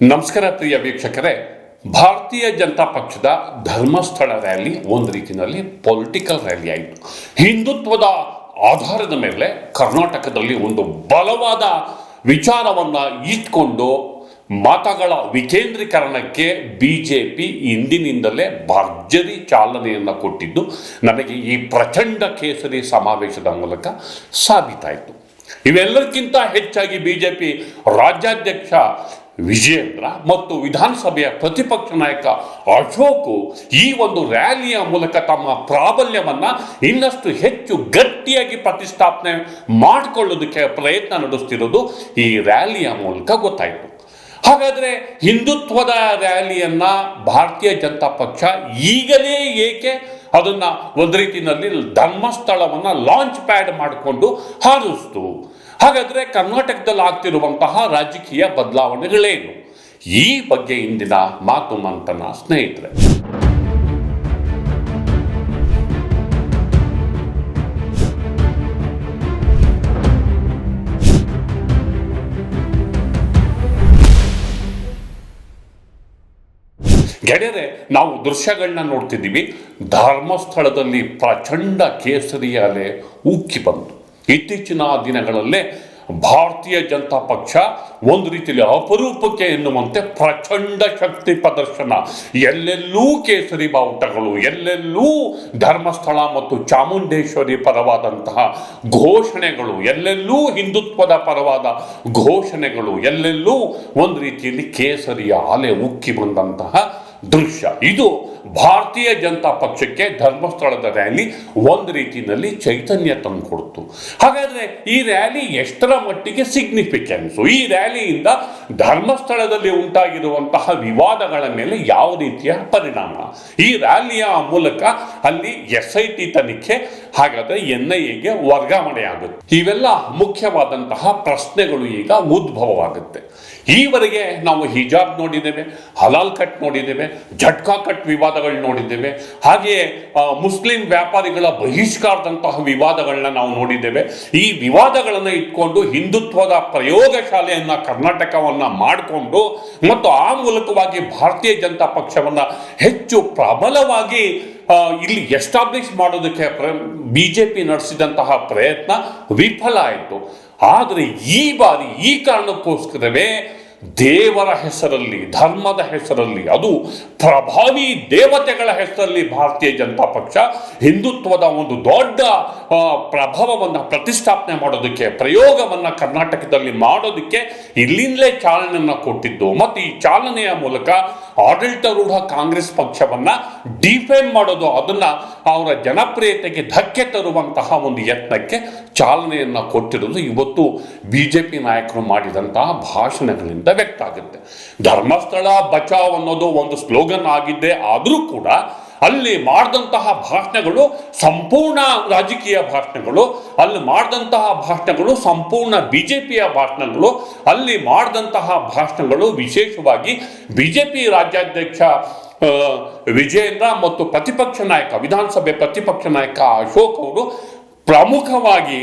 ನಮಸ್ಕಾರ ಪ್ರಿಯ ವೀಕ್ಷಕರೇ. ಭಾರತೀಯ ಜನತಾ ಪಕ್ಷದ ಧರ್ಮಸ್ಥಳ ರ್ಯಾಲಿ ಒಂದು ರೀತಿಯಲ್ಲಿ ಪೊಲಿಟಿಕಲ್ ರ್ಯಾಲಿ ಆಯಿತು. ಹಿಂದುತ್ವದ ಆಧಾರದ ಮೇಲೆ ಕರ್ನಾಟಕದಲ್ಲಿ ಒಂದು ಬಲವಾದ ವಿಚಾರವನ್ನು ಇಟ್ಕೊಂಡು ಮತಗಳ ವಿಕೇಂದ್ರೀಕರಣಕ್ಕೆ ಬಿ ಜೆ ಪಿ ಇಂದಿನಿಂದಲೇ ಭರ್ಜರಿ ಚಾಲನೆಯನ್ನು ಕೊಟ್ಟಿದ್ದು ನಮಗೆ ಈ ಪ್ರಚಂಡ ಕೇಸರಿ ಸಮಾವೇಶದ ಮೂಲಕ ಸಾಬೀತಾಯಿತು. ಇವೆಲ್ಲಕ್ಕಿಂತ ಹೆಚ್ಚಾಗಿ ಬಿಜೆಪಿ ರಾಜ್ಯಾಧ್ಯಕ್ಷ ವಿಜಯೇಂದ್ರ ಮತ್ತು ವಿಧಾನಸಭೆಯ ಪ್ರತಿಪಕ್ಷ ನಾಯಕ ಅಶೋಕ್ ಈ ಒಂದು ರ್ಯಾಲಿಯ ಮೂಲಕ ತಮ್ಮ ಪ್ರಾಬಲ್ಯವನ್ನ ಇನ್ನಷ್ಟು ಹೆಚ್ಚು ಗಟ್ಟಿಯಾಗಿ ಪ್ರತಿಷ್ಠಾಪನೆ ಮಾಡಿಕೊಳ್ಳೋದಕ್ಕೆ ಪ್ರಯತ್ನ ನಡೆಸ್ತಿರೋದು ಈ ರ್ಯಾಲಿಯ ಮೂಲಕ ಗೊತ್ತಾಯಿತು. ಹಾಗಾದ್ರೆ ಹಿಂದುತ್ವದ ರ್ಯಾಲಿಯನ್ನು ಭಾರತೀಯ ಜನತಾ ಪಕ್ಷ ಈಗಲೇ ಏಕೆ ಅದನ್ನ ಒಂದು ರೀತಿಯಲ್ಲಿ ಧರ್ಮಸ್ಥಳವನ್ನು ಲಾಂಚ್ ಪ್ಯಾಡ್ ಮಾಡಿಕೊಂಡು ಹಾರಿಸ್ತು? ಹಾಗಾದ್ರೆ ಕರ್ನಾಟಕದಲ್ಲಿ ಆಗ್ತಿರುವಂತಹ ರಾಜಕೀಯ ಬದಲಾವಣೆಗಳೇನು? ಈ ಬಗ್ಗೆ ಇಂದಿನ ಮಾತು ಮಂತನ ಸ್ನೇಹಿತರೆ. ಗೆಳೆಯರೆ, ನಾವು ದೃಶ್ಯಗಳನ್ನ ನೋಡ್ತಿದ್ದೀವಿ. ಧರ್ಮಸ್ಥಳದಲ್ಲಿ ಪ್ರಚಂಡ ಕೇಸರಿಯಾಲೆ ಉಕ್ಕಿ ಬಂತು. ಇತ್ತೀಚಿನ ದಿನಗಳಲ್ಲೇ ಭಾರತೀಯ ಜನತಾ ಪಕ್ಷ ಒಂದು ರೀತಿಯಲ್ಲಿ ಅಪರೂಪಕ್ಕೆ ಎನ್ನುವಂತೆ ಪ್ರಚಂಡ ಶಕ್ತಿ ಪ್ರದರ್ಶನ. ಎಲ್ಲೆಲ್ಲೂ ಕೇಸರಿ ಬಾವುಟಗಳು, ಎಲ್ಲೆಲ್ಲೂ ಧರ್ಮಸ್ಥಳ ಮತ್ತು ಚಾಮುಂಡೇಶ್ವರಿ ಪರವಾದಂತಹ ಘೋಷಣೆಗಳು, ಎಲ್ಲೆಲ್ಲೂ ಹಿಂದುತ್ವದ ಪರವಾದ ಘೋಷಣೆಗಳು, ಎಲ್ಲೆಲ್ಲೂ ಒಂದು ರೀತಿಯಲ್ಲಿ ಕೇಸರಿಯ ಅಲೆ ಉಕ್ಕಿ ಬಂದಂತಹ ದೃಶ್ಯ. ಇದು ಭಾರತೀಯ ಜನತಾ ಪಕ್ಷಕ್ಕೆ ಧರ್ಮಸ್ಥಳದ ರ್ಯಾಲಿ ಒಂದು ರೀತಿಯಲ್ಲಿ ಚೈತನ್ಯ ತಂದುಕೊಡ್ತು. ಹಾಗಾದ್ರೆ ಈ ರ್ಯಾಲಿ ಎಷ್ಟರ ಮಟ್ಟಿಗೆ ಸಿಗ್ನಿಫಿಕೆನ್ಸು ಈ ರ್ಯಾಲಿಯಿಂದ ಧರ್ಮಸ್ಥಳದಲ್ಲಿ ಉಂಟಾಗಿರುವಂತಹ ವಿವಾದಗಳ ಮೇಲೆ ಯಾವ ರೀತಿಯ ಪರಿಣಾಮ? ಈ ರ್ಯಾಲಿಯ ಮೂಲಕ ಅಲ್ಲಿ ಎಸ್ ಐ ಟಿ ತನಿಖೆ, ಹಾಗಾದ್ರೆ ಎನ್ ಐ ಎಗೆ ವರ್ಗಾವಣೆ ಆಗುತ್ತೆ. ಇವೆಲ್ಲ ಮುಖ್ಯವಾದಂತಹ ಪ್ರಶ್ನೆಗಳು ಈಗ ಉದ್ಭವವಾಗುತ್ತೆ. ಈವರೆಗೆ ನಾವು ಹಿಜಾಬ್ ನೋಡಿದ್ದೇವೆ, ಹಲಾಲ್ ಕಟ್ ನೋಡಿದ್ದೇವೆ, ಝಟ್ಕಾ ಕಟ್ ವಿವಾದಗಳು ನೋಡಿದ್ದೇವೆ. ಹಾಗೆಯೇ ಮುಸ್ಲಿಂ ವ್ಯಾಪಾರಿಗಳ ಬಹಿಷ್ಕಾರದಂತಹ ವಿವಾದಗಳನ್ನ ನಾವು ನೋಡಿದ್ದೇವೆ. ಈ ವಿವಾದಗಳನ್ನು ಇಟ್ಕೊಂಡು ಹಿಂದುತ್ವದ ಪ್ರಯೋಗಶಾಲೆಯನ್ನ ಕರ್ನಾಟಕವನ್ನ ಮಾಡಿಕೊಂಡು ಮತ್ತು ಆ ಮೂಲಕವಾಗಿ ಭಾರತೀಯ ಜನತಾ ಪಕ್ಷವನ್ನ ಹೆಚ್ಚು ಪ್ರಬಲವಾಗಿ ಇಲ್ಲಿ ಎಸ್ಟಾಬ್ಲಿಷ್ ಮಾಡೋದಕ್ಕೆ ಬಿ ಜೆ ಪಿ ನಡೆಸಿದಂತಹ ಪ್ರಯತ್ನ ವಿಫಲ ಆಯಿತು. ಆದರೆ ಈ ಬಾರಿ ಈ ಕಾರಣಕ್ಕೋಸ್ಕರವೇ ದೇವರ ಹೆಸರಲ್ಲಿ, ಧರ್ಮದ ಹೆಸರಲ್ಲಿ, ಅದು ಪ್ರಭಾವಿ ದೇವತೆಗಳ ಹೆಸರಲ್ಲಿ ಭಾರತೀಯ ಜನತಾ ಪಕ್ಷ ಹಿಂದುತ್ವದ ಒಂದು ದೊಡ್ಡ ಪ್ರಭಾವವನ್ನು ಪ್ರತಿಷ್ಠಾಪನೆ ಮಾಡೋದಕ್ಕೆ, ಪ್ರಯೋಗವನ್ನು ಕರ್ನಾಟಕದಲ್ಲಿ ಮಾಡೋದಕ್ಕೆ ಇಲ್ಲಿಂದಲೇ ಚಾಲನೆಯನ್ನು ಕೊಟ್ಟಿದ್ದು. ಮತ್ತು ಈ ಚಾಲನೆಯ ಮೂಲಕ ಆಡಳಿತಾರೂಢ ಕಾಂಗ್ರೆಸ್ ಪಕ್ಷವನ್ನು ಡಿಫೇಮ್ ಮಾಡೋದು, ಅದನ್ನ ಅವರ ಜನಪ್ರಿಯತೆಗೆ ಧಕ್ಕೆ ತರುವಂತಹ ಒಂದು ಯತ್ನಕ್ಕೆ ಚಾಲನೆಯನ್ನು ಕೊಟ್ಟಿರೋದು ಇವತ್ತು ಬಿ ಜೆ ಪಿ ನಾಯಕರು ಮಾಡಿದಂತಹ ಭಾಷಣಗಳಿಂದ ವ್ಯಕ್ತ ಆಗುತ್ತೆ. ಧರ್ಮಸ್ಥಳ ಬಚಾವ್ ಅನ್ನೋದು ಒಂದು ಸ್ಲೋಗನ್ ಆಗಿದ್ದೆ ಆದರೂ ಕೂಡ ಅಲ್ಲಿ ಮಾಡಿದಂತಹ ಭಾಷಣಗಳು ಸಂಪೂರ್ಣ ರಾಜಕೀಯ ಭಾಷಣಗಳು, ಅಲ್ಲಿ ಮಾಡಿದಂತಹ ಭಾಷಣಗಳು ಸಂಪೂರ್ಣ ಬಿ ಜೆ ಪಿಯ ಭಾಷಣಗಳು, ಅಲ್ಲಿ ಮಾಡಿದಂತಹ ಭಾಷಣಗಳು ವಿಶೇಷವಾಗಿ ಬಿ ಜೆ ಪಿ ರಾಜ್ಯಾಧ್ಯಕ್ಷ ಆ, ವಿಜಯೇಂದ್ರ ಮತ್ತು ಪ್ರತಿಪಕ್ಷ ನಾಯಕ ವಿಧಾನಸಭೆ ಪ್ರತಿಪಕ್ಷ ನಾಯಕ ಅಶೋಕ್ ಅವರು ಪ್ರಮುಖವಾಗಿ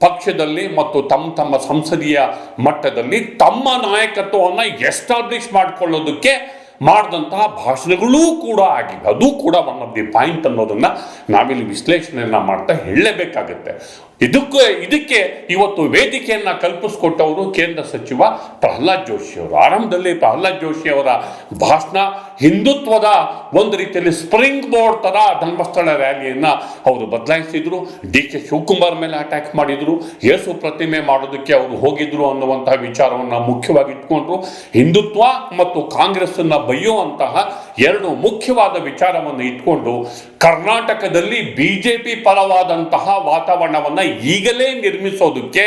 ಪಕ್ಷದಲ್ಲಿ ಮತ್ತು ತಮ್ಮ ತಮ್ಮ ಸಂಸದೀಯ ಮಟ್ಟದಲ್ಲಿ ತಮ್ಮ ನಾಯಕತ್ವವನ್ನು ಎಸ್ಟಾಬ್ಲಿಷ್ ಮಾಡಿಕೊಳ್ಳೋದಕ್ಕೆ ಮಾಡಿದಂತಹ ಭಾಷಣಗಳೂ ಕೂಡ ಆಗಿವೆ. ಅದು ಕೂಡ ಒನ್ ಆಫ್ ದಿ ಪಾಯಿಂಟ್ ಅನ್ನೋದನ್ನು ನಾವಿಲ್ಲಿ ವಿಶ್ಲೇಷಣೆಯನ್ನು ಮಾಡ್ತಾ ಹೇಳಲೇಬೇಕಾಗುತ್ತೆ. ಇದಕ್ಕೆ ಇದಕ್ಕೆ ಇವತ್ತು ವೇದಿಕೆಯನ್ನು ಕಲ್ಪಿಸಿಕೊಟ್ಟವರು ಕೇಂದ್ರ ಸಚಿವ ಪ್ರಹ್ಲಾದ್ ಜೋಶಿ ಅವರು. ಆರಂಭದಲ್ಲಿ ಪ್ರಹ್ಲಾದ್ ಜೋಶಿ ಅವರ ಭಾಷಣ ಹಿಂದುತ್ವದ ಒಂದು ರೀತಿಯಲ್ಲಿ ಸ್ಪ್ರಿಂಗ್ ಬೋರ್ಡ್ ಥರ ಧರ್ಮಸ್ಥಳ ರ್ಯಾಲಿಯನ್ನು ಅವರು ಬದಲಾಯಿಸಿದರು. ಡಿ ಕೆ ಶಿವಕುಮಾರ್ ಮೇಲೆ ಅಟ್ಯಾಕ್ ಮಾಡಿದರು. ಯೇಸು ಪ್ರತಿಮೆ ಮಾಡೋದಕ್ಕೆ ಅವರು ಹೋಗಿದ್ರು ಅನ್ನುವಂತಹ ವಿಚಾರವನ್ನು ಮುಖ್ಯವಾಗಿ ಇಟ್ಕೊಂಡ್ರು. ಹಿಂದುತ್ವ ಮತ್ತು ಕಾಂಗ್ರೆಸ್ಸನ್ನು ಬೈಯುವಂತಹ ಎರಡು ಮುಖ್ಯವಾದ ವಿಚಾರವನ್ನು ಇಟ್ಕೊಂಡು ಕರ್ನಾಟಕದಲ್ಲಿ ಬಿಜೆಪಿ ಪರವಾದಂತಹ ವಾತಾವರಣವನ್ನು ಈಗಲೇ ನಿರ್ಮಿಸೋದಕ್ಕೆ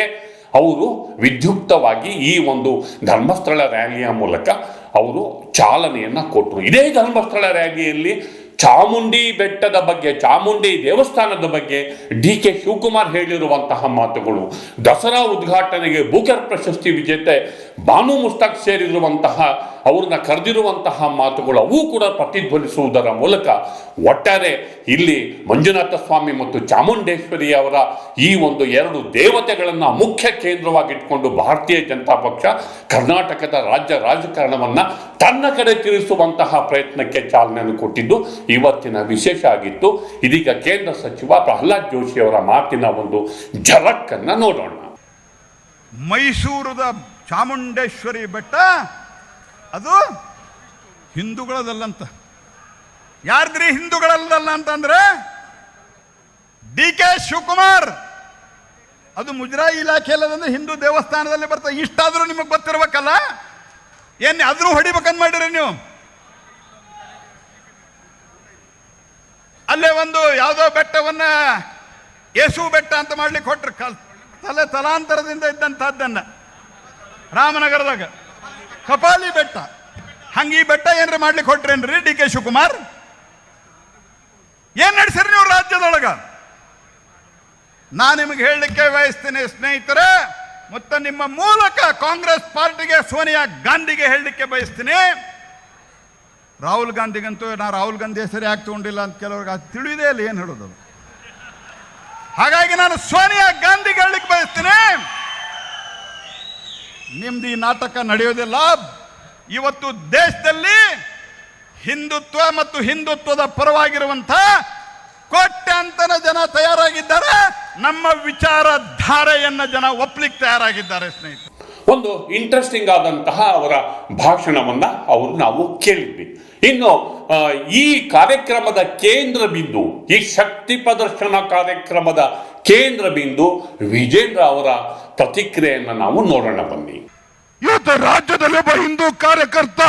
ಅವರು ವಿದ್ಯುಕ್ತವಾಗಿ ಈ ಒಂದು ಧರ್ಮಸ್ಥಳ ರ್ಯಾಲಿಯ ಮೂಲಕ ಅವರು ಚಾಲನೆಯನ್ನು ಕೊಟ್ಟರು ಇದೇ ಧರ್ಮಸ್ಥಳ ರ್ಯಾಲಿಯಲ್ಲಿ ಚಾಮುಂಡಿ ಬೆಟ್ಟದ ಬಗ್ಗೆ, ಚಾಮುಂಡಿ ದೇವಸ್ಥಾನದ ಬಗ್ಗೆ ಡಿ ಕೆ ಶಿವಕುಮಾರ್ ಹೇಳಿರುವಂತಹ ಮಾತುಗಳು. ದಸರಾ ಉದ್ಘಾಟನೆಗೆ ಬೂಕರ್ ಪ್ರಶಸ್ತಿ ವಿಜೇತೆ ಬಾನು ಮುಸ್ತಾಕ್ ಸೇರಿರುವಂತಹ, ಅವ್ರನ್ನ ಕರೆದಿರುವಂತಹ ಮಾತುಗಳು ಅವು ಕೂಡ ಪ್ರತಿಧ್ವನಿಸುವುದರ ಮೂಲಕ ಒಟ್ಟಾರೆ ಇಲ್ಲಿ ಮಂಜುನಾಥ ಸ್ವಾಮಿ ಮತ್ತು ಚಾಮುಂಡೇಶ್ವರಿ ಅವರ ಈ ಒಂದು ಎರಡು ದೇವತೆಗಳನ್ನು ಮುಖ್ಯ ಕೇಂದ್ರವಾಗಿಟ್ಕೊಂಡು ಭಾರತೀಯ ಜನತಾ ಪಕ್ಷ ಕರ್ನಾಟಕದ ರಾಜ್ಯ ರಾಜಕಾರಣವನ್ನ ತನ್ನ ಕಡೆ ತಿರುಗಿಸುವಂತಹ ಪ್ರಯತ್ನಕ್ಕೆ ಚಾಲನೆಯನ್ನು ಕೊಟ್ಟಿದ್ದು, ಇವತ್ತಿನ ವಿಶೇಷ ಆಗಿತ್ತು. ಇದೀಗ ಕೇಂದ್ರ ಸಚಿವ ಪ್ರಹ್ಲಾದ್ ಜೋಶಿ ಅವರ ಮಾತಿನ ಒಂದು ಝಲಕ್ಕನ್ನ ನೋಡೋಣ. ಮೈಸೂರದ ಚಾಮುಂಡೇಶ್ವರಿ ಬೆಟ್ಟ, ಅದು ಹಿಂದೂಗಳದಲ್ಲಂತ. ಯಾರ್ದ್ರಿ ಹಿಂದೂಗಳಲ್ಲ ಅಂತಂದ್ರೆ? D K Shivakumar. ಅದು ಮುಜರಾಯಿ ಇಲಾಖೆಯಲ್ಲದಂದ್ರೆ ಹಿಂದೂ ದೇವಸ್ಥಾನದಲ್ಲಿ ಬರ್ತದೆ. ಇಷ್ಟಾದರೂ ನಿಮಗೆ ಗೊತ್ತಿರ್ಬೇಕಲ್ಲ? ಏನು ಆದ್ರೂ ಹೊಡಿಬೇಕಂತ ಮಾಡಿರಿ ನೀವು. ಅಲ್ಲೇ ಒಂದು ಯಾವುದೋ ಬೆಟ್ಟವನ್ನ ಯೇಸು ಬೆಟ್ಟ ಅಂತ ಮಾಡ್ಲಿಕ್ಕೆ ಹೊಟ್ರು ಕಲ್ ತಲೆ ತಲಾಂತರದಿಂದ ಇದ್ದಂಥದ್ದನ್ನ ರಾಮನಗರದಾಗ. ಕಪಾಲಿ ಬೆಟ್ಟ. ಹಂಗ ಈ ಬೆಟ್ಟ ಏನ್ರ ಮಾಡ್ಲಿಕ್ಕೆ ಹೊಟ್ರೇನ್ರಿ ಡಿ ಕೆ ಶಿವಕುಮಾರ್? ಏನ್ ನಡೆಸಿರಿ ನೀವು ರಾಜ್ಯದೊಳಗ? ನಾ ನಿಮಗೆ ಹೇಳಲಿಕ್ಕೆ ಬಯಸ್ತೀನಿ ಸ್ನೇಹಿತರೆ, ಮತ್ತು ನಿಮ್ಮ ಮೂಲಕ ಕಾಂಗ್ರೆಸ್ ಪಾರ್ಟಿಗೆ ಸೋನಿಯಾ ಗಾಂಧಿಗೆ ಹೇಳಲಿಕ್ಕೆ ಬಯಸ್ತೀನಿ. ರಾಹುಲ್ ಗಾಂಧಿಗಂತೂ ನಾ ರಾಹುಲ್ ಗಾಂಧಿ ಹೆಸರು ಯಾಕೆ ತಗೊಂಡಿಲ್ಲ ಅಂತ ಕೆಲವ್ರಿಗೆ ಅದು ತಿಳಿದೇ ಇಲ್ಲ, ಏನು ಹೇಳೋದು ಹಾಗಾಗಿ ನಾನು ಸೋನಿಯಾ ಗಾಂಧಿಗೆ ಹೇಳಲಿಕ್ಕೆ ಬಯಸ್ತೀನಿ. ನಿಮ್ದು ಈ ನಾಟಕ ನಡೆಯೋದಿಲ್ಲ. ಇವತ್ತು ದೇಶದಲ್ಲಿ ಹಿಂದುತ್ವ ಮತ್ತು ಹಿಂದುತ್ವದ ಪರವಾಗಿರುವಂಥ ಕೋಟ್ಯಾಂತರ ಜನ ತಯಾರಾಗಿದ್ದಾರೆ. ನಮ್ಮ ವಿಚಾರಧಾರೆಯನ್ನ ಜನ ಒಪ್ಲಿಕ್ಕೆ ತಯಾರಾಗಿದ್ದಾರೆ ಸ್ನೇಹಿತರೆ. ಒಂದು ಇಂಟ್ರೆಸ್ಟಿಂಗ್ ಆದಂತಹ ಅವರ ಭಾಷಣವನ್ನ ಅವರು ನಾವು ಕೇಳಿದ್ವಿ. ಇನ್ನು ಈ ಕಾರ್ಯಕ್ರಮದ ಕೇಂದ್ರ ಬಿಂದು, ಈ ಶಕ್ತಿ ಪ್ರದರ್ಶನ ಕಾರ್ಯಕ್ರಮದ ಕೇಂದ್ರ ಬಿಂದು ವಿಜೇಂದ್ರ ಅವರ ಪ್ರತಿಕ್ರಿಯೆಯನ್ನು ನಾವು ನೋಡೋಣ ಬನ್ನಿ. ಇವತ್ತು ರಾಜ್ಯದಲ್ಲಿ ಒಬ್ಬ ಹಿಂದೂ ಕಾರ್ಯಕರ್ತ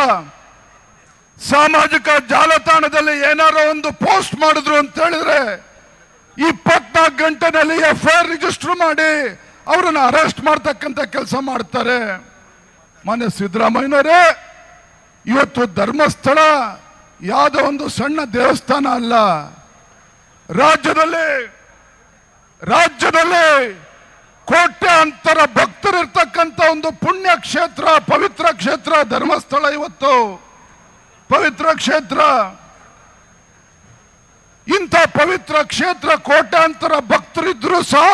ಸಾಮಾಜಿಕ ಜಾಲತಾಣದಲ್ಲಿ ಏನಾರೋ ಒಂದು ಪೋಸ್ಟ್ ಮಾಡಿದ್ರು ಅಂತ ಹೇಳಿದ್ರೆ ಇಪ್ಪತ್ನಾಲ್ಕು ಗಂಟೆನಲ್ಲಿ ಎಫ್ ಐ ರಿಜಿಸ್ಟರ್ ಮಾಡಿ ಅವರನ್ನು ಅರೆಸ್ಟ್ ಮಾಡ್ತಕ್ಕಂಥ ಕೆಲಸ ಮಾಡ್ತಾರೆ. ಮನೆ ಸಿದ್ದರಾಮಯ್ಯನವರೇ, ಇವತ್ತು ಧರ್ಮಸ್ಥಳ ಯಾವುದೋ ಒಂದು ಸಣ್ಣ ದೇವಸ್ಥಾನ ಅಲ್ಲ. ರಾಜ್ಯದಲ್ಲಿ ರಾಜ್ಯದಲ್ಲಿ ಕೋಟ್ಯಾಂತರ ಭಕ್ತರಿರ್ತಕ್ಕಂಥ ಒಂದು ಪುಣ್ಯ ಕ್ಷೇತ್ರ, ಪವಿತ್ರ ಕ್ಷೇತ್ರ, ಧರ್ಮಸ್ಥಳ ಇವತ್ತು. ಪವಿತ್ರ ಕ್ಷೇತ್ರ. ಇಂಥ ಪವಿತ್ರ ಕ್ಷೇತ್ರ ಕೋಟ್ಯಾಂತರ ಭಕ್ತರಿದ್ರು ಸಹ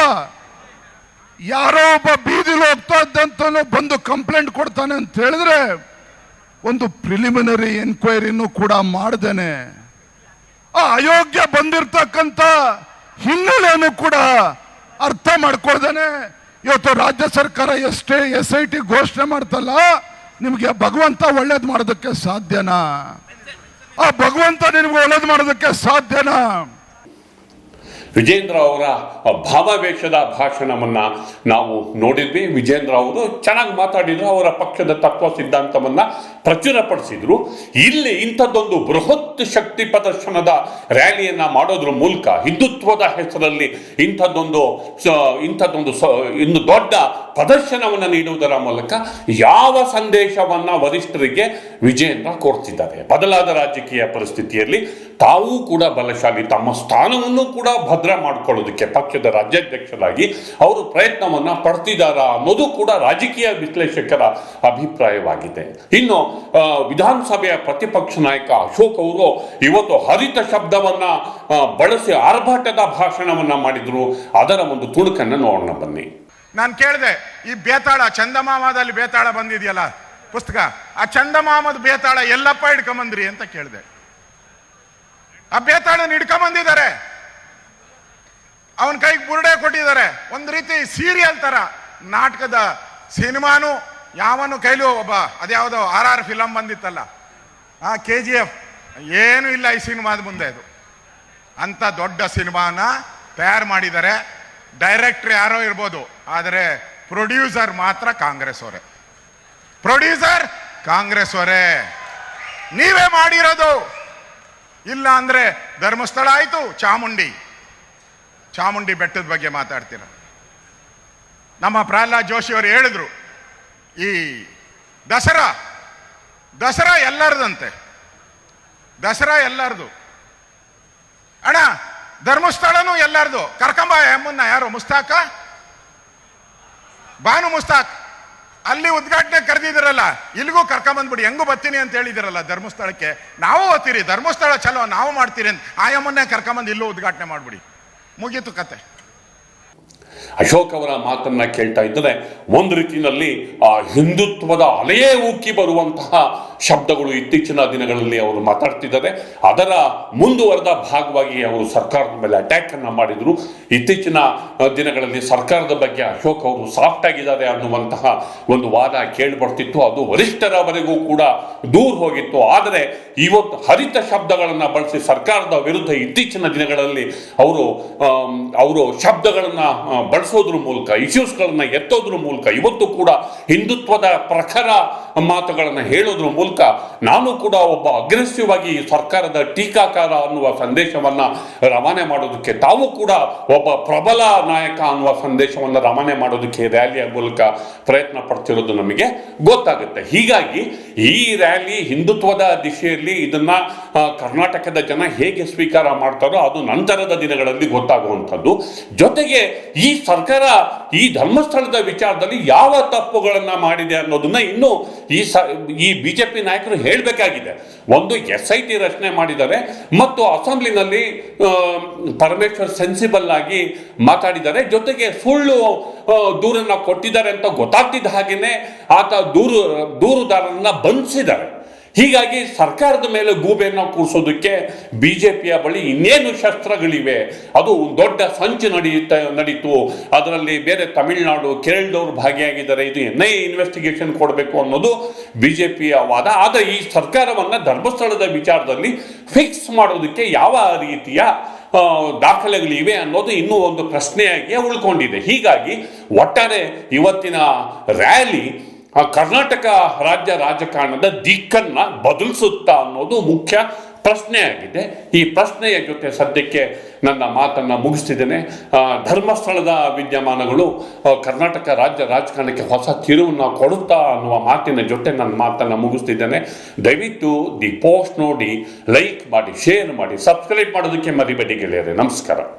ಯಾರೋ ಒಬ್ಬ ಬೀದಿಲಿ ಹೋಗ್ತಾ ಇದ್ದಂತನೂ ಬಂದು ಕಂಪ್ಲೇಂಟ್ ಕೊಡ್ತಾನೆ ಅಂತ ಹೇಳಿದ್ರೆ ಒಂದು ಪ್ರಿಲಿಮಿನರಿ ಎನ್ಕ್ವೈರಿನೂ ಕೂಡ ಮಾಡ್ದೇನೆ. ಆ ಅಯೋಗ್ಯ ಬಂದಿರ್ತಕ್ಕಂಥ ಹಿನ್ನೆಲೆಯನ್ನು ಕೂಡ ಅರ್ಥ ಮಾಡ್ಕೊಳ್ದೇನೆ. ಇವತ್ತು ರಾಜ್ಯ ಸರ್ಕಾರ ಎಷ್ಟೇ ಎಸ್ ಐ ಟಿ ಘೋಷಣೆ ಮಾಡ್ತಲ್ಲ, ನಿಮಗೆ ಭಗವಂತ ಒಳ್ಳೇದು ಮಾಡೋದಕ್ಕೆ ಸಾಧ್ಯನಾ? ಆ ಭಗವಂತ ನಿಮ್ಗೆ ಒಳ್ಳೇದು ಮಾಡೋದಕ್ಕೆ ಸಾಧ್ಯನಾ? ವಿಜೇಂದ್ರ ಅವರ ಭಾವಾವೇಶದ ಭಾಷಣವನ್ನು ನಾವು ನೋಡಿದ್ವಿ. ವಿಜೇಂದ್ರ ಅವರು ಚೆನ್ನಾಗಿ ಮಾತಾಡಿದ್ರು, ಅವರ ಪಕ್ಷದ ತತ್ವ ಸಿದ್ಧಾಂತವನ್ನ ಪ್ರಚುರಪಡಿಸಿದ್ರು. ಇಲ್ಲಿ ಇಂಥದ್ದೊಂದು ಬೃಹತ್ ಶಕ್ತಿ ಪ್ರದರ್ಶನದ ರ್ಯಾಲಿಯನ್ನು ಮಾಡೋದ್ರ ಮೂಲಕ, ಹಿಂದುತ್ವದ ಹೆಸರಲ್ಲಿ ಇಂಥದ್ದೊಂದು ಇಂಥದ್ದೊಂದು ಸ- ಇನ್ನು ದೊಡ್ಡ ಪ್ರದರ್ಶನವನ್ನು ನೀಡುವುದರ ಮೂಲಕ ಯಾವ ಸಂದೇಶವನ್ನು ವರಿಷ್ಠರಿಗೆ ವಿಜೇಂದ್ರ ಕೊಡ್ತಿದ್ದಾರೆ. ಬದಲಾದ ರಾಜಕೀಯ ಪರಿಸ್ಥಿತಿಯಲ್ಲಿ ತಾವೂ ಕೂಡ ಬಲಶಾಲಿ, ತಮ್ಮ ಸ್ಥಾನವನ್ನು ಕೂಡ ಭದ್ರ ಮಾಡ್ಕೊಳ್ಳೋದಕ್ಕೆ ಪಕ್ಷದ ರಾಜ್ಯಾಧ್ಯಕ್ಷರಾಗಿ ಅವರು ಪ್ರಯತ್ನವನ್ನ ಪಡ್ತಿದ್ದಾರ ಅನ್ನೋದು ಕೂಡ ರಾಜಕೀಯ ವಿಶ್ಲೇಷಕರ ಅಭಿಪ್ರಾಯವಾಗಿದೆ. ಇನ್ನು ವಿಧಾನಸಭೆಯ ಪ್ರತಿಪಕ್ಷ ನಾಯಕ ಅಶೋಕ್ ಅವರು ಇವತ್ತು ಹರಿತ ಶಬ್ದವನ್ನ ಬಳಸಿ ಆರ್ಭಾಟದ ಭಾಷಣವನ್ನ ಮಾಡಿದ್ರು. ಅದರ ಒಂದು ತುಣುಕನ್ನ ನೋಡೋಣ ಬನ್ನಿ. ನಾನು ಕೇಳಿದೆ, ಈ ಬೇತಾಳ, ಚಂದಮಾಮದಲ್ಲಿ ಬೇತಾಳ ಬಂದಿದೆಯಲ್ಲ ಪುಸ್ತಕ? ಆ ಚಂದಮಾಮದ ಬೇತಾಳ ಎಲ್ಲಪ್ಪ ಹಿಡ್ಕೊಂಬಂದ್ರಿ ಅಂತ ಕೇಳಿದೆ. ಆ ಬೇತಾಳನ ಹಿಡ್ಕೊಂಬಂದಿದ್ದಾರೆ. ಅವನ ಕೈಗೆ ಬುರುಡೆ ಕೊಟ್ಟಿದ್ದಾರೆ. ಒಂದು ರೀತಿ ಸೀರಿಯಲ್ ತರ ನಾಟಕದ ಸಿನಿಮಾನು ಯಾವನು ಕೈಲೂ ಒಬ್ಬ ಅದ್ಯಾವುದೋ ಆರ್ ಆರ್ ಫಿಲಮ್ ಬಂದಿತ್ತಲ್ಲ. ಆ ಕೆ ಜಿ ಎಫ್ ಏನು ಇಲ್ಲ ಈ ಸಿನಿಮಾದ ಮುಂದೆ ಅದು. ಅಂತ ದೊಡ್ಡ ಸಿನಿಮಾನ ತಯಾರು ಮಾಡಿದ್ದಾರೆ. ಡೈರೆಕ್ಟರ್ ಯಾರೋ ಇರ್ಬೋದು, ಆದರೆ ಪ್ರೊಡ್ಯೂಸರ್ ಮಾತ್ರ ಕಾಂಗ್ರೆಸ್ ಅವರೇ. ಪ್ರೊಡ್ಯೂಸರ್ ಕಾಂಗ್ರೆಸ್ ಅವರೇ. ನೀವೇ ಮಾಡಿರೋದು. ಇಲ್ಲ ಅಂದ್ರೆ ಧರ್ಮಸ್ಥಳ ಆಯಿತು, ಚಾಮುಂಡಿ. ಚಾಮುಂಡಿ ಬೆಟ್ಟದ ಬಗ್ಗೆ ಮಾತಾಡ್ತೀರ. ನಮ್ಮ ಪ್ರಹ್ಲಾದ್ ಜೋಶಿ ಅವರು ಹೇಳಿದ್ರು, ಈ ದಸರಾ ದಸರಾ ಎಲ್ಲರದಂತೆ, ದಸರಾ ಎಲ್ಲರದು. ಅಣ್ಣ, ಧರ್ಮಸ್ಥಳನೂ ಎಲ್ಲರದು. ಕರ್ಕಂಬ ಎಮ್ಮನ್ನ ಯಾರು, ಮುಸ್ತಾಕ? ಬಾನು ಮುಸ್ತಾಕ್. ಅಲ್ಲಿ ಉದ್ಘಾಟನೆ ಕರೆದಿದ್ದೀರಲ್ಲ, ಇಲ್ಲಿಗೂ ಕರ್ಕೊಂಬಂದ್ಬಿಡಿ ಹೆಂಗೂ ಬರ್ತೀನಿ ಅಂತ ಹೇಳಿದಿರಲ್ಲ ಧರ್ಮಸ್ಥಳಕ್ಕೆ. ನಾವು ಓದ್ತೀರಿ, ಧರ್ಮಸ್ಥಳ ಚಲೋ, ನಾವು ಮಾಡ್ತೀರಿ ಅಂತ. ಆಯಮ್ಮನ್ನೇ ಕರ್ಕೊಂಬಂದು ಇಲ್ಲೂ ಉದ್ಘಾಟನೆ ಮಾಡ್ಬಿಡಿ. Muy bien, tocate. ಅಶೋಕ್ ಅವರ ಮಾತನ್ನ ಕೇಳ್ತಾ ಇದ್ದರೆ ಒಂದು ರೀತಿಯಲ್ಲಿ ಆ ಹಿಂದುತ್ವದ ಅಲೆಯೇ ಉಕ್ಕಿ ಬರುವಂತಹ ಶಬ್ದಗಳು ಇತ್ತೀಚಿನ ದಿನಗಳಲ್ಲಿ ಅವರು ಮಾತಾಡ್ತಿದ್ದಾರೆ ಅದರ ಮುಂದುವರೆದ ಭಾಗವಾಗಿ ಅವರು ಸರ್ಕಾರದ ಮೇಲೆ ಅಟ್ಯಾಕ್ ಅನ್ನ ಮಾಡಿದ್ರು. ಇತ್ತೀಚಿನ ದಿನಗಳಲ್ಲಿ ಸರ್ಕಾರದ ಬಗ್ಗೆ ಅಶೋಕ್ ಅವರು ಸಾಫ್ಟ್ ಆಗಿದ್ದಾರೆ ಅನ್ನುವಂತಹ ಒಂದು ವಾದ ಕೇಳಿಬರ್ತಿತ್ತು. ಅದು ವರಿಷ್ಠರವರೆಗೂ ಕೂಡ ದೂರ ಹೋಗಿತ್ತು. ಆದರೆ ಇವತ್ತು ಹರಿತ ಶಬ್ದಗಳನ್ನು ಬಳಸಿ ಸರ್ಕಾರದ ವಿರುದ್ಧ ಇತ್ತೀಚಿನ ದಿನಗಳಲ್ಲಿ ಅವರು ಅವರು ಶಬ್ದಗಳನ್ನು ಬಳಸೋದ್ರ ಮೂಲಕ ಇಶ್ಯೂಸ್ಗಳನ್ನು ಎತ್ತೋದ್ರ ಮೂಲಕ, ಇವತ್ತು ಕೂಡ ಹಿಂದುತ್ವದ ಪ್ರಖರ ಮಾತುಗಳನ್ನು ಹೇಳೋದ್ರ ಮೂಲಕ ನಾನು ಕೂಡ ಒಬ್ಬ ಅಗ್ರೆಸಿವ್ ಆಗಿ ಸರ್ಕಾರದ ಟೀಕಾಕಾರ ಅನ್ನುವ ಸಂದೇಶವನ್ನ ರವಾನೆ ಮಾಡೋದಕ್ಕೆ, ತಾವು ಕೂಡ ಒಬ್ಬ ಪ್ರಬಲ ನಾಯಕ ಅನ್ನುವ ಸಂದೇಶವನ್ನು ರವಾನೆ ಮಾಡೋದಕ್ಕೆ ರ್ಯಾಲಿಯ ಮೂಲಕ ಪ್ರಯತ್ನ ಪಡ್ತಿರೋದು ನಮಗೆ ಗೊತ್ತಾಗುತ್ತೆ. ಹೀಗಾಗಿ ಈ ರ್ಯಾಲಿ ಹಿಂದುತ್ವದ ದಿಶೆಯಲ್ಲಿ ಇದನ್ನ ಕರ್ನಾಟಕದ ಜನ ಹೇಗೆ ಸ್ವೀಕಾರ ಮಾಡ್ತಾರೋ ಅದು ನಂತರದ ದಿನಗಳಲ್ಲಿ ಗೊತ್ತಾಗುವಂಥದ್ದು. ಜೊತೆಗೆ ಈ ಸರ್ಕಾರ ಈ ಧರ್ಮಸ್ಥಳದ ವಿಚಾರದಲ್ಲಿ ಯಾವ ತಪ್ಪುಗಳನ್ನ ಮಾಡಿದೆ ಅನ್ನೋದನ್ನ ಇನ್ನು ಈ ಸ, ಈ ಬಿಜೆಪಿ ನಾಯಕರು ಹೇಳಬೇಕಾಗಿದೆ. ಒಂದು ಎಸ್ ಐ ಟಿ ರಚನೆ ಮಾಡಿದ್ದಾರೆ ಮತ್ತು ಅಸೆಂಬ್ಲಿನಲ್ಲಿ ಪರಮೇಶ್ವರ್ ಸೆನ್ಸಿಬಲ್ ಆಗಿ ಮಾತಾಡಿದ್ದಾರೆ. ಜೊತೆಗೆ ಸುಳ್ಳು ದೂರನ್ನ ಕೊಟ್ಟಿದ್ದಾರೆ ಅಂತ ಗೊತ್ತಾಗ್ತಿದ್ದ ಹಾಗೇನೆ ಆತ ದೂರು, ದೂರುದಾರರನ್ನ ಬಂಧಿಸಿದ್ದಾರೆ. ಹೀಗಾಗಿ ಸರ್ಕಾರದ ಮೇಲೆ ಗೂಬೆಯನ್ನು ಕೂರಿಸೋದಕ್ಕೆ ಬಿ ಜೆ ಪಿಯ ಬಳಿ ಇನ್ನೇನು ಶಸ್ತ್ರಗಳಿವೆ? ಅದು ದೊಡ್ಡ ಸಂಚು ನಡೆಯುತ್ತ, ನಡೀತು. ಅದರಲ್ಲಿ ಬೇರೆ ತಮಿಳುನಾಡು ಕೇರಳದವರು ಭಾಗಿಯಾಗಿದ್ದಾರೆ. ಇದು ಎನ್ ಐ ಇನ್ವೆಸ್ಟಿಗೇಷನ್ ಕೊಡಬೇಕು ಅನ್ನೋದು ಬಿ ಜೆ ಪಿಯ ವಾದ. ಆದರೆ ಈ ಸರ್ಕಾರವನ್ನು ಧರ್ಮಸ್ಥಳದ ವಿಚಾರದಲ್ಲಿ ಫಿಕ್ಸ್ ಮಾಡೋದಕ್ಕೆ ಯಾವ ರೀತಿಯ ದಾಖಲೆಗಳಿವೆ ಅನ್ನೋದು ಇನ್ನೂ ಒಂದು ಪ್ರಶ್ನೆಯಾಗಿ ಉಳ್ಕೊಂಡಿದೆ. ಹೀಗಾಗಿ ಒಟ್ಟಾರೆ ಇವತ್ತಿನ ರ್ಯಾಲಿ ಆ ಕರ್ನಾಟಕ ರಾಜ್ಯ ರಾಜಕಾರಣದ ದಿಕ್ಕನ್ನ ಬದಲಿಸುತ್ತಾ ಅನ್ನೋದು ಮುಖ್ಯ ಪ್ರಶ್ನೆಯಾಗಿದೆ. ಈ ಪ್ರಶ್ನೆಯ ಜೊತೆ ಸದ್ಯಕ್ಕೆ ನನ್ನ ಮಾತನ್ನು ಮುಗಿಸ್ತಿದ್ದೇನೆ. ಧರ್ಮಸ್ಥಳದ ವಿದ್ಯಮಾನಗಳು ಕರ್ನಾಟಕ ರಾಜ್ಯ ರಾಜಕಾರಣಕ್ಕೆ ಹೊಸ ತಿರುವನ್ನು ಕೊಡುತ್ತಾ ಅನ್ನುವ ಮಾತಿನ ಜೊತೆ ನನ್ನ ಮಾತನ್ನು ಮುಗಿಸ್ತಿದ್ದೇನೆ. ದಯವಿಟ್ಟು ದಿ ಪೋಸ್ಟ್ ನೋಡಿ, ಲೈಕ್ ಮಾಡಿ, ಶೇರ್ ಮಾಡಿ, ಸಬ್ಸ್ಕ್ರೈಬ್ ಮಾಡೋದಕ್ಕೆ ಮರಿಬೇಡಿ ಗೆಳೆಯರೆ. ನಮಸ್ಕಾರ.